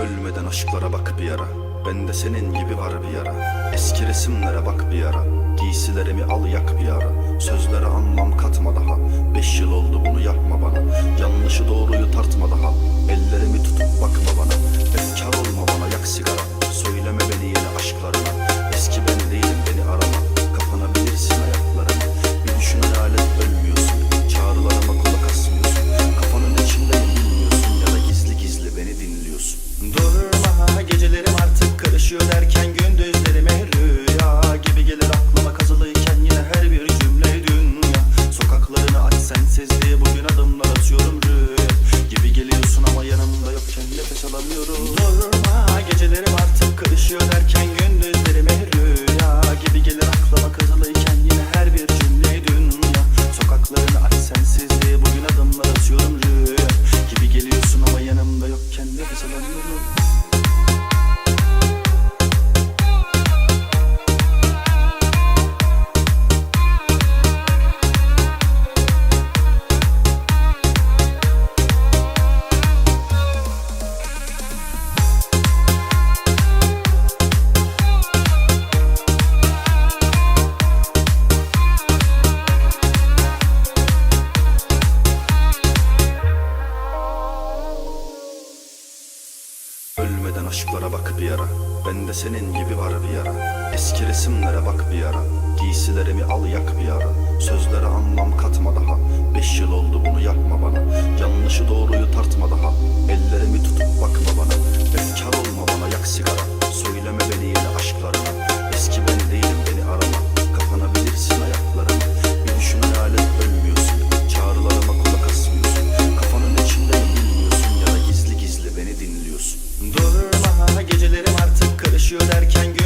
Ölmeden aşklara bak bir ara Ben de senin gibi var bir ara Eski resimlere bak bir ara Giysilerimi al yak bir ara Sözlere anlam katma daha. Beş yıl oldu bunu yapma bana. Yanlışı doğruyu Bak bir ara Ben de senin gibi var bir ara Eski resimlere bak bir ara Giysilerimi al yak bir ara Sözlere anlam katma daha. Beş yıl oldu bunu yapma bana. Yanlışı doğruyu tartma daha. Yaşıyor derken